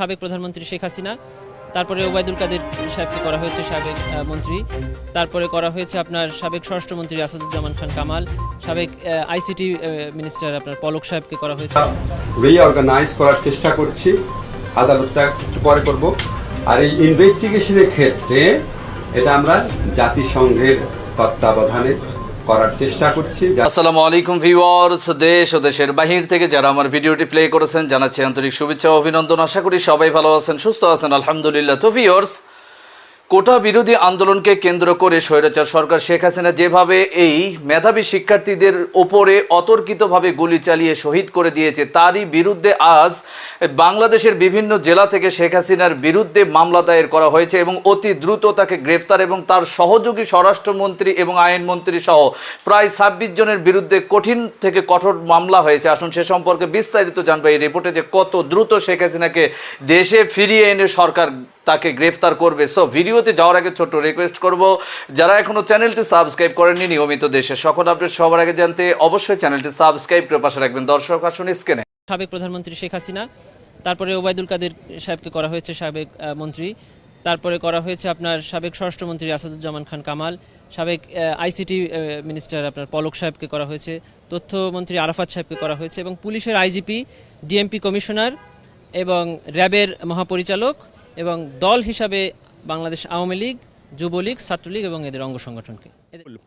সাবেক প্রধানমন্ত্রী শেখ হাসিনা, তারপরে ওবায়দুল কাদের সাহেবকে করা হয়েছে সাবেক মন্ত্রী, তারপরে করা হয়েছে আপনার সাবেক স্বরাষ্ট্রমন্ত্রী আসাদুজ্জামান খান কামাল, সাবেক আইসিটি মিনিস্টার আপনার পলক সাহেবকে করা হয়েছে। রিঅর্গানাইজ করার চেষ্টা করছি, আদালতটা একটু পরে করব। আর এই ইনভেস্টিগেশনের ক্ষেত্রে এটা আমরা জাতিসংঘের তত্ত্বাবধানে আসসালামু আলাইকুম দেশ ও দেশের বাহির থেকে যারা আমার প্লে করেছেন আন্তরিক শুভেচ্ছা অভিনন্দন। আশা করি সবাই ভালো আছেন, সুস্থ আছেন, আলহামদুলিল্লাহ। কোটা বিরোধী আন্দোলনকে কেন্দ্র করে স্বৈরাচার সরকার শেখ হাসিনা যেভাবে এই মেধাবী শিক্ষার্থীদের ওপরে অতর্কিতভাবে গুলি চালিয়ে শহীদ করে দিয়েছে, তারই বিরুদ্ধে আজ বাংলাদেশের বিভিন্ন জেলা থেকে শেখ হাসিনার বিরুদ্ধে মামলা দায়ের করা হয়েছে এবং অতি দ্রুত তাকে গ্রেফতার এবং তার সহযোগী স্বরাষ্ট্রমন্ত্রী এবং আইনমন্ত্রী সহ প্রায় ছাব্বিশ জনের বিরুদ্ধে কঠিন থেকে কঠোর মামলা হয়েছে। আসুন সে সম্পর্কে বিস্তারিত জানব এই রিপোর্টে যে কত দ্রুত শেখ হাসিনাকে দেশে ফিরিয়ে এনে সরকার তাকে গ্রেফতার করবে। সো ভিডিওতে যাওয়ার আগে ছোট্ট রিকোয়েস্ট করব, যারা এখনও চ্যানেলটি সাবস্ক্রাইব করেননি, নিয়মিত দেশে সকল আপডেট সবার আগে জানতে অবশ্যই চ্যানেলটি সাবস্ক্রাইব করে পাশে রাখবেন। দর্শক আসুন স্ক্রিনে সাবেক প্রধানমন্ত্রী শেখ হাসিনা, তারপরে ওবায়দুল কাদের সাহেবকে করা হয়েছে সাবেক মন্ত্রী, তারপরে করা হয়েছে আপনার সাবেক স্বরাষ্ট্রমন্ত্রী আসাদুজ্জামান খান কামাল, সাবেক আইসিটি মিনিস্টার আপনার পলক সাহেবকে করা হয়েছে তথ্যমন্ত্রী আরাফাত সাহেবকে করা হয়েছে এবং পুলিশের আইজিপি ডিএমপি কমিশনার এবং র্যাবের মহাপরিচালক এবং দল হিসাবে বাংলাদেশ আওয়ামী লীগ যুবলীগ ছাত্রলীগ এবং এদের অঙ্গ সংগঠনকে।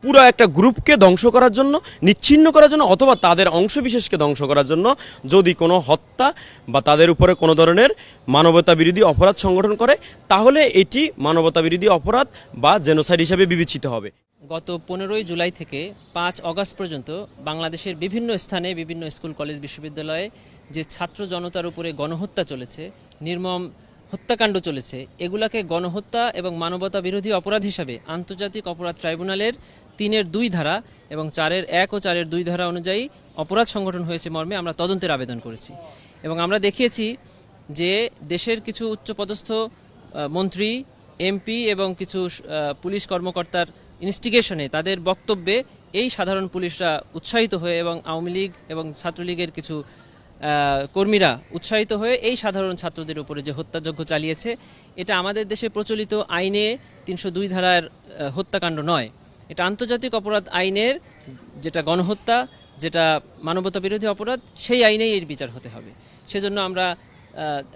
পুরো একটা গ্রুপকে ধ্বংস করার জন্য নিচ্ছিন্ন করার জন্য অথবা তাদের অংশবিশেষকে ধ্বংস করার জন্য যদি কোনো হত্যা বা তাদের উপরে কোনো ধরনের মানবতা বিরোধী অপরাধ সংগঠন করে তাহলে এটি মানবতা বিরোধী অপরাধ বা জেনোসাইড হিসাবে বিবেচিত হবে। গত পনেরোই জুলাই থেকে পাঁচ অগস্ট পর্যন্ত বাংলাদেশের বিভিন্ন স্থানে বিভিন্ন স্কুল কলেজ বিশ্ববিদ্যালয়ে যে ছাত্র জনতার উপরে গণহত্যা চলেছে নির্মম হত্যাকাণ্ড চলেছে। এগুলাকে গণহত্যা এবং মানবতা বিরোধী অপরাধ হিসাবে আন্তর্জাতিক অপরাধ ট্রাইব্যুনালের তিনের দুই ধারা এবং চারের এক ও চারের দুই ধারা অনুযায়ী অপরাধ সংগঠন হয়েছে মর্মে আমরা তদন্তের আবেদন করেছি। এবং আমরা দেখিয়েছি যে দেশের কিছু উচ্চপদস্থ মন্ত্রী, এমপি এবং কিছু পুলিশ কর্মকর্তার ইনস্টিগেশনে তাদের বক্তব্যে এই সাধারণ পুলিশরা উৎসাহিত হয়ে এবং আওয়ামী লীগ এবং ছাত্রলীগের কিছু কর্মীরা উৎসাহিত হয়ে এই সাধারণ ছাত্রদের উপরে যে হত্যাযজ্ঞ চালিয়েছে, এটা আমাদের দেশে প্রচলিত আইনে তিনশো দুই ধারার হত্যাকাণ্ড নয়। এটা আন্তর্জাতিক অপরাধ আইনের যেটা গণহত্যা, যেটা মানবতা বিরোধী অপরাধ, সেই আইনেই এর বিচার হতে হবে। সেজন্য আমরা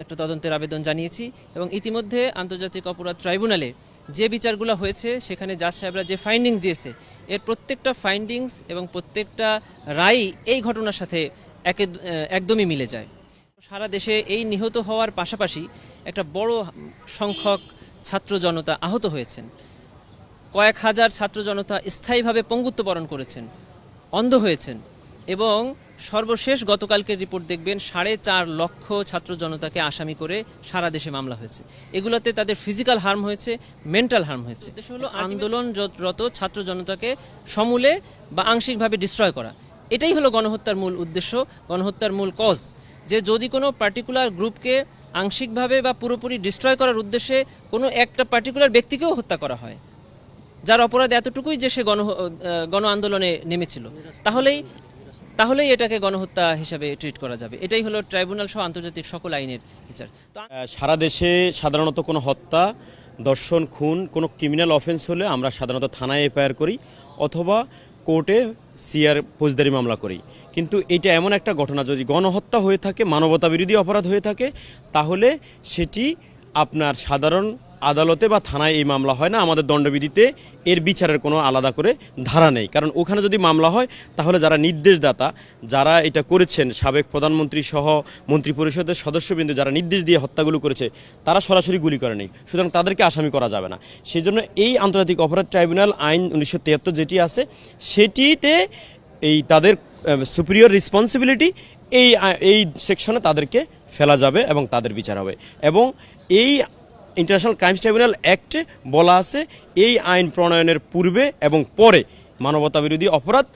একটা তদন্তের আবেদন জানিয়েছি এবং ইতিমধ্যে আন্তর্জাতিক অপরাধ ট্রাইব্যুনালে যে বিচারগুলো হয়েছে, সেখানে জাজ সাহেবরা যে ফাইন্ডিংস দিয়েছে, এর প্রত্যেকটা ফাইন্ডিংস এবং প্রত্যেকটা রায় এই ঘটনার সাথে একে একদমই মিলে যায়। সারা দেশে এই নিহত হওয়ার পাশাপাশি একটা বড় সংখ্যক ছাত্র জনতা আহত হয়েছেন। কয়েক হাজার ছাত্র জনতা স্থায়ীভাবে পঙ্গুত্ব বরণ করেছেন অন্ধ হয়েছেন এবং সর্বশেষ গতকালকের রিপোর্ট দেখবেন সাড়ে চার লক্ষ ছাত্র জনতাকে আসামি করে সারা দেশে মামলা হয়েছে। এগুলোতে তাদের ফিজিক্যাল হার্ম হয়েছে মেন্টাল হার্ম হয়েছে। দেশে হলো আন্দোলনরত ছাত্র জনতাকে সমূলে বা আংশিকভাবে ডিস্ট্রয় করা। এটাই হলো গণহত্যার মূল উদ্দেশ্য, গণহত্যার মূল কজ যে যদি কোনো পার্টিকুলার গ্রুপকে আংশিকভাবে বা পুরোপুরি ডিস্ট্রয় করার উদ্দেশ্যে কোনো একটা পার্টিকুলার ব্যক্তিকেও হত্যা করা হয়, যার অপরাধ এতটুকুই যে সে গণ গণ আন্দোলনে নেমেছিল, তাহলেই তাহলেই এটাকে গণহত্যা হিসাবে ট্রিট করা যাবে। এটাই হলো ট্রাইব্যুনাল সহ আন্তর্জাতিক সকল আইনের বিচার। সারা দেশে সাধারণত কোনো হত্যা, দর্শন, খুন, কোনো ক্রিমিনাল অফেন্স হলে আমরা সাধারণত থানায় এফআইআর করি, অথবা কোর্টে সিআর ফৌজদারি মামলা করি। কিন্তু এটা এমন একটা ঘটনা, যদি গণহত্যা হয়ে থাকে মানবতা বিরোধী অপরাধ হয়ে থাকে, তাহলে সেটি আপনার সাধারণ আদালতে বা থানায় এই মামলা হয় না, আমাদের দণ্ডবিধিতে এর বিচারের কোনো আলাদা করে ধারা নেই। কারণ ওখানে যদি মামলা হয়, তাহলে যারা নির্দেশদাতা, যারা এটা করেছেন, সাবেক প্রধানমন্ত্রী সহ মন্ত্রী পরিষদের সদস্যবৃন্দ যারা নির্দেশ দিয়ে হত্যাগুলো করেছে, তারা সরাসরি গুলি করেনি সুতরাং তাদেরকে আসামি করা যাবে না। সেই জন্য এই আন্তর্জাতিক অপরাধ ট্রাইব্যুনাল আইন উনিশশো তিয়াত্তর যেটি আছে, সেটিতে এই তাদের সুপিরিয়র রেসপন্সিবিলিটি এই এই সেকশনে তাদেরকে ফেলা যাবে এবং তাদের বিচার হবে। এবং এই ইন্টারন্যাশনাল ক্রাইমস ট্রাইব্যুনাল অ্যাক্টে বলা আছে, এই আইন প্রণয়নের পূর্বে এবং পরে মানবতা বিরোধী অপরাধ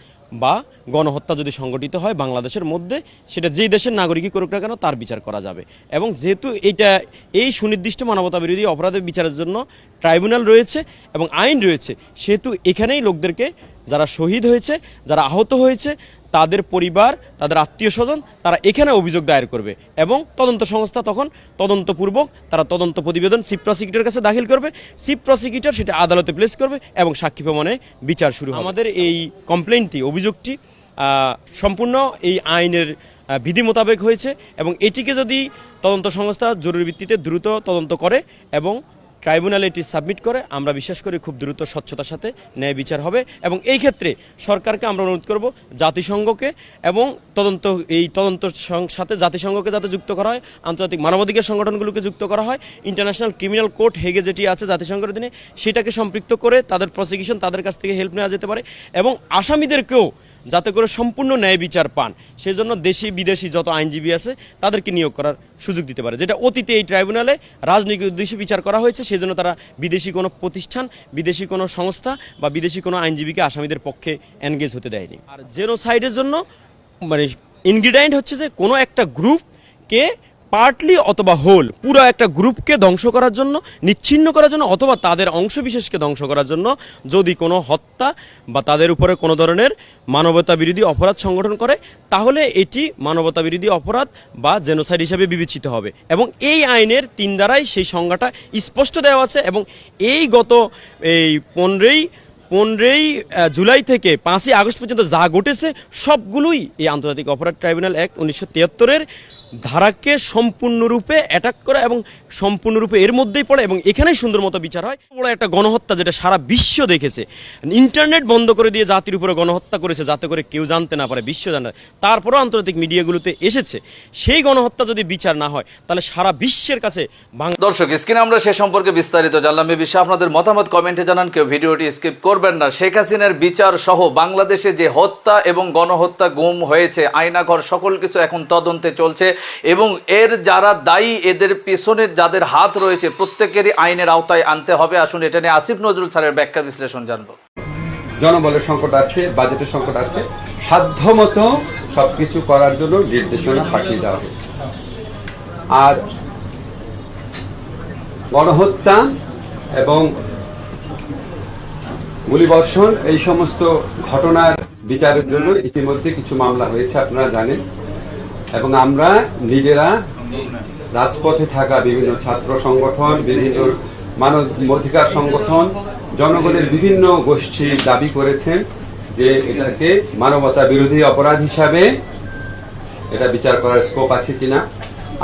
বা গণহত্যা যদি সংগঠিত হয় বাংলাদেশের মধ্যে, সেটা যেই দেশের নাগরিকই করুক না কেন তার বিচার করা যাবে। এবং যেহেতু এটা, এই সুনির্দিষ্ট মানবতা বিরোধী অপরাধের বিচারের জন্য ট্রাইব্যুনাল রয়েছে এবং আইন রয়েছে, সেহেতু এখানেই লোকদেরকে যারা শহীদ হয়েছে, যারা আহত হয়েছে তাদের পরিবার, তাদের আত্মীয় স্বজন তারা এখানে অভিযোগ দায়ের করবে এবং তদন্ত সংস্থা তখন তদন্তপূর্বক তারা তদন্ত প্রতিবেদন চিফ প্রসিকিউটরের কাছে দাখিল করবে। চিফ প্রসিকিউটর সেটা আদালতে প্লেস করবে এবং সাক্ষী প্রমাণে বিচার শুরু আমাদের এই কমপ্লেনটি অভিযোগটি সম্পূর্ণ এই আইনের বিধি মোতাবেক হয়েছে এবং এটিকে যদি তদন্ত সংস্থা জরুরি ভিত্তিতে দ্রুত তদন্ত করে এবং ট্রাইব্যুনালে এটি সাবমিট করে, আমরা বিশ্বাস করি খুব দ্রুত স্বচ্ছতার সাথে ন্যায় বিচার হবে এবং এই ক্ষেত্রে সরকারকে আমরা অনুরোধ করব জাতিসংঘকে এবং তদন্ত, এই তদন্ত সাথে জাতিসংঘকে যাতে যুক্ত করা হয়, আন্তর্জাতিক মানবাধিকার সংগঠনগুলোকে যুক্ত করা হয়, ইন্টারন্যাশনাল ক্রিমিনাল কোর্ট হেগে যেটি আছে জাতিসংঘের অধীনে, সেটাকে সম্পৃক্ত করে তাদের প্রসিকিউশন তাদের কাছ থেকে হেল্প নেওয়া যেতে পারে এবং আসামিদেরকেও যাতে করে সম্পূর্ণ ন্যায় বিচার পান। সেজন্য দেশি বিদেশি যত আইনজীবী আছে, তাদেরকে নিয়োগ করার সুযোগ দিতে পারে। যেটা অতীতে এই ট্রাইব্যুনালে রাজনৈতিক উদ্দেশ্যে বিচার করা হয়েছে, সেজন্য তারা বিদেশি কোনো প্রতিষ্ঠান, বিদেশি কোনো সংস্থা বা বিদেশি কোনো আইনজীবীকে আসামিদের পক্ষে এনগেজ হতে দেয়নি। আর জেনোসাইডের জন্য মানে ইনগ্রিডিয়েন্ট হচ্ছে যে কোনো একটা গ্রুপকে পার্টলি অথবা হোল পুরো একটা গ্রুপকে ধ্বংস করার জন্য, নিচ্ছিন্ন করার জন্য, অথবা তাদের অংশবিশেষকে ধ্বংস করার জন্য যদি কোনো হত্যা বা তাদের উপরে কোনো ধরনের মানবতা বিরোধী অপরাধ সংগঠন করে, তাহলে এটি মানবতা বিরোধী অপরাধ বা জেনোসাইড হিসাবে বিবেচিত হবে। এবং এই আইনের তিন দ্বারাই সেই সংজ্ঞাটা স্পষ্ট দেওয়া আছে এবং এই গত এই পনেরোই পনেরোই জুলাই থেকে পাঁচই আগস্ট পর্যন্ত যা ঘটেছে, সবগুলোই এই আন্তর্জাতিক অপরাধ ট্রাইব্যুনাল অ্যাক্ট উনিশশো তিয়াত্তরের ধারাকে সম্পূর্ণরূপে অ্যাটাক করে এবং সম্পূর্ণরূপে এর মধ্যেই পড়ে এবং এখানেই সুন্দর মতো বিচার হয়। বড় একটা গণহত্যা যেটা সারা বিশ্ব দেখেছে। ইন্টারনেট বন্ধ করে দিয়ে জাতির উপরে গণহত্যা করেছে, যাতে করে কেউ জানতে না পারে, বিশ্ব জানে। তারপরেও আন্তর্জাতিক মিডিয়াগুলোতে এসেছে, সেই গণহত্যা যদি বিচার না হয়, তাহলে সারা বিশ্বের কাছে দর্শক, স্ক্রিনে আমরা সে সম্পর্কে বিস্তারিত জানলাম। এ বিষয়ে আপনাদের মতামত কমেন্টে জানান, কেউ ভিডিওটি স্কিপ করবেন না। শেখ হাসিনার বিচার সহ বাংলাদেশে যে হত্যা এবং গণহত্যা গুম হয়েছে আয়নাঘর সকল কিছু এখন তদন্তে চলছে। এবং এর যারা দায়ী, এদের পেছনে যাদের হাত রয়েছে, প্রত্যেকেরই আইনের আওতায় আনতে হবে। আসুন, এটা নিয়ে আসিফ নজরুল স্যারের ব্যাখ্যা বিশ্লেষণ জানব। জনবলের সংকট আছে, বাজেটের সংকট আছে। সাধ্যমতো সবকিছু করার জন্য নির্দেশনা পাঠিয়ে দেওয়া হয়েছে। আর গণহত্যা এবং গুলিবর্ষণ, এই সমস্ত ঘটনার বিচারের জন্য ইতিমধ্যে কিছু মামলা হয়েছে, আপনারা জানেন। এবং আমরা নিজেরা রাজপথে থাকা বিভিন্ন ছাত্র সংগঠন, বিভিন্ন মানব অধিকার সংগঠন, জনগণের বিভিন্ন গোষ্ঠী দাবি করেছেন যে এটাকে মানবতা বিরোধী অপরাধ হিসাবে এটা বিচার করার স্কোপ আছে কিনা।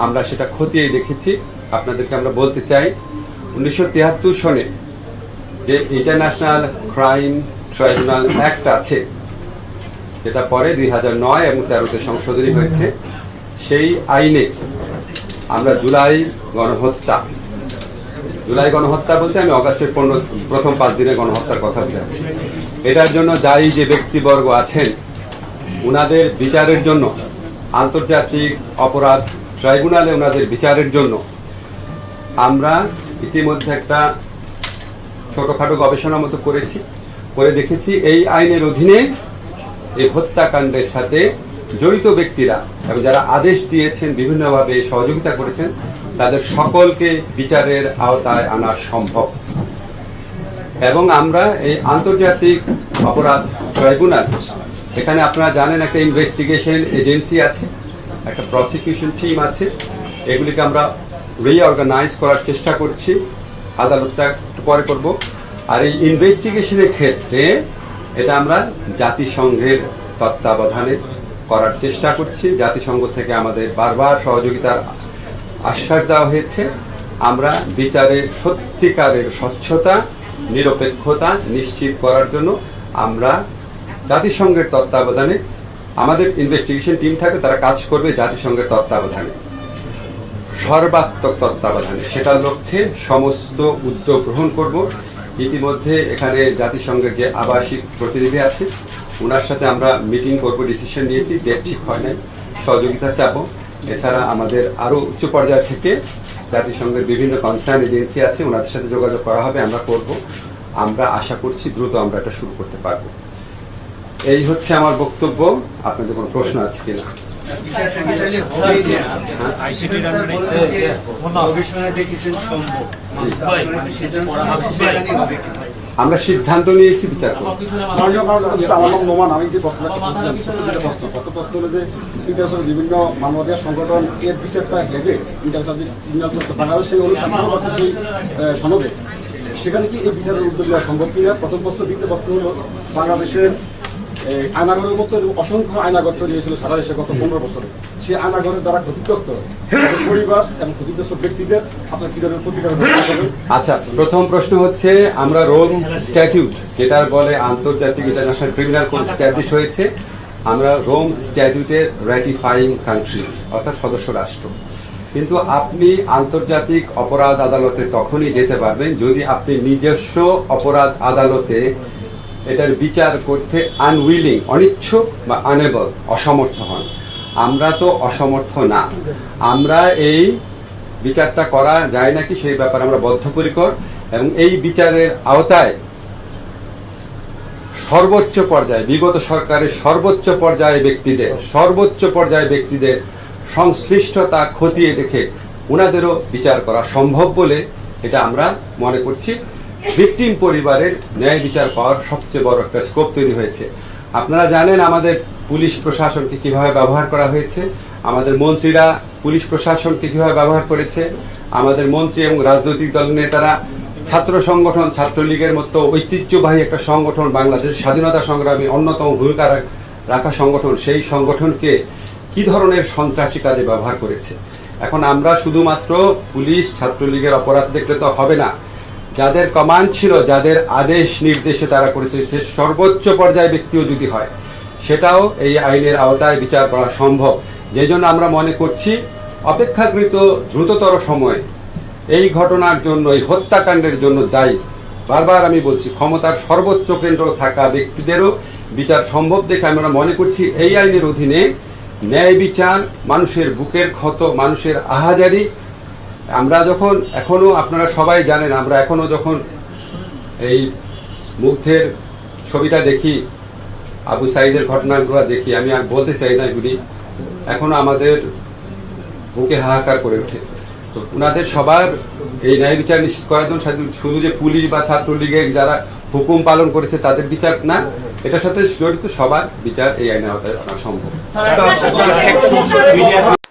আমরা সেটা খতিয়ে দেখেছি। আপনাদেরকে আমরা বলতে চাই, উনিশশো তিয়াত্তর সনে যে ইন্টারন্যাশনাল ক্রাইম ট্রাইব্যুনাল অ্যাক্ট আছে যেটা পরে দুই হাজার নয় এবং তেরোতে সংশোধনী হয়েছে, সেই আইনে আমরা জুলাই গণহত্যা জুলাই গণহত্যা বলতে আমি অগাস্টের পনেরো, প্রথম পাঁচ দিনের গণহত্যার কথা বোঝাচ্ছি। এটার জন্য যাই যে ব্যক্তিবর্গ আছেন, উনাদের বিচারের জন্য, আন্তর্জাতিক অপরাধ ট্রাইব্যুনালে ওনাদের বিচারের জন্য, আমরা ইতিমধ্যে একটা ছোটখাটো গবেষণার মতো করেছি, করে দেখেছি এই আইনের অধীনে এই হত্যাকাণ্ডের সাথে জড়িত ব্যক্তিরা এবং যারা আদেশ দিয়েছেন, বিভিন্নভাবে সহযোগিতা করেছেন, তাদের সকলকে বিচারের আওতায় আনা সম্ভব। এবং আমরা এই আন্তর্জাতিক অপরাধ ট্রাইব্যুনাল, এখানে আপনারা জানেন একটা ইনভেস্টিগেশন এজেন্সি আছে, একটা প্রসিকিউশন টিম আছে, এগুলিকে আমরা রিঅর্গানাইজ করার চেষ্টা করছি, আদালতটা একটু পরে করব। আর এই ইনভেস্টিগেশনের ক্ষেত্রে এটা আমরা জাতিসংঘের তত্ত্বাবধানে করার চেষ্টা করছি। জাতিসংঘ থেকে আমাদের বারবার সহযোগিতার আশ্বাস দেওয়া হয়েছে। আমরা বিচারের সত্যিকারের স্বচ্ছতা, নিরপেক্ষতা নিশ্চিত করার জন্য আমরা জাতিসংঘের তত্ত্বাবধানে আমাদের ইনভেস্টিগেশন টিম থাকবে তারা কাজ করবে জাতিসংঘের তত্ত্বাবধানে। সর্বাত্মক তত্ত্বাবধানে। সেটার লক্ষ্যে সমস্ত উদ্যোগ গ্রহণ করব। ইতিমধ্যে এখানে জাতিসংঘের যে আবাসিক প্রতিনিধি আছে ওনার সাথে আমরা মিটিং করব, ডিসিশন নিয়েছি, ডেট ঠিক হয় নাই, সহযোগিতা চাবো এছাড়া আমাদের আরও উচ্চ পর্যায় থেকে জাতিসংঘের বিভিন্ন কনসার্ন এজেন্সি আছে ওনাদের সাথে যোগাযোগ করা হবে, আমরা করব। আমরা আশা করছি দ্রুত আমরা এটা শুরু করতে পারব। এই হচ্ছে আমার বক্তব্য। আপনাদের কোনো প্রশ্ন আছে কিনা? আমরা সিদ্ধান্ত নিয়েছি বিচার যে বিভিন্ন মানবাধিকার সংগঠন এর বিচারটা হেঁটে সেখানে কি এই বিচারের উদ্যোগ নেওয়া সম্ভব কিনা প্রথম প্রশ্ন দ্বিতীয় প্রশ্ন হলো, বাংলাদেশের আয়নাগরের মতো অসংখ্য আয়নাগর তৈরি হয়েছিল সারা দেশে গত পনেরো বছরে। সেই আয়নাগরের দ্বারা ক্ষতিগ্রস্ত পরিবার এবং ক্ষতিগ্রস্ত ব্যক্তিদের আপনার কি ধরনের প্রতিকার আচ্ছা প্রথম প্রশ্ন হচ্ছে, আমরা রোম স্ট্যাটিউট যেটা বলে আন্তর্জাতিক ইন্টারন্যাশনাল ক্রিমিনাল কোড স্ট্যাবলিশ হয়েছে, আমরা রোম স্ট্যাটিউটের র্যাটিফাইং কান্ট্রি অর্থাৎ সদস্য রাষ্ট্র। কিন্তু আপনি আন্তর্জাতিক অপরাধ আদালতে তখনই যেতে পারবেন যদি আপনি নিজস্ব অপরাধ আদালতে এটার বিচার করতে আনউইলিং অনিচ্ছুক বা আনেবল অসমর্থ হন। আমরা তো অসমর্থ না। আমরা এই বিচারটা করা যায় নাকি সেই ব্যাপারে আমরা বদ্ধপরিকর এবং এই বিচারের আওতায় সর্বোচ্চ পর্যায়ে, বিগত সরকারের সর্বোচ্চ পর্যায়ে ব্যক্তিদের, সর্বোচ্চ পর্যায়ে ব্যক্তিদের সংশ্লিষ্টতা খতিয়ে দেখে ওনাদেরও বিচার করা সম্ভব বলে এটা আমরা মনে করছি। ভিকটিম পরিবারের ন্যায় বিচার পাওয়ার সবচেয়ে বড় একটা স্কোপ তৈরি হয়েছে। আপনারা জানেন আমাদের পুলিশ প্রশাসনকে কীভাবে ব্যবহার করা হয়েছে, আমাদের মন্ত্রীরা পুলিশ প্রশাসনকে কীভাবে ব্যবহার করেছে, আমাদের মন্ত্রী এবং রাজনৈতিক দল নেতারা ছাত্র সংগঠন, ছাত্রলীগের মতো ঐতিহ্যবাহী একটা সংগঠন বাংলাদেশ স্বাধীনতা সংগ্রামে অন্যতম ভূমিকা রাখা সংগঠন, সেই সংগঠনকে কি ধরনের সন্ত্রাসী কাজে ব্যবহার করেছে? এখন আমরা শুধুমাত্র পুলিশ, ছাত্রলীগের অপরাধ দেখলে তো হবে না। যাদের কমান্ড ছিল, যাদের আদেশ নির্দেশে তারা করেছে, সে সর্বোচ্চ পর্যায়ে ব্যক্তিও যদি হয়, সেটাও এই আইনের আওতায় বিচার করা সম্ভব। যে জন্য আমরা মনে করছি, অপেক্ষাকৃত দ্রুততর সময়ে এই ঘটনার জন্য, এই হত্যাকাণ্ডের জন্য দায়ী। বারবার আমি বলছি, ক্ষমতার সর্বোচ্চ কেন্দ্র থাকা ব্যক্তিদেরও বিচার সম্ভব দেখে আমরা মনে করছি, এই আইনের অধীনে ন্যায় বিচার মানুষের বুকের ক্ষত, মানুষের আহাজারি আমরা যখন এখনও আপনারা সবাই জানেন আমরা এখনও যখন এই মুগ্ধের ছবিটা দেখি আবু সাইদের ঘটনাগুলো দেখি আমি আর বলতে চাই না এগুলি এখনও আমাদের বুকে হাহাকার করে ওঠে তো ওনাদের সবার এই ন্যায় বিচার নিশ্চিত করার জন্য শুধু- শুধু যে পুলিশ বা ছাত্রলীগের যারা হুকুম পালন করেছে তাদের বিচার না এটার সাথে জড়িত সবার বিচার এই আইনের আওতায় আনা সম্ভব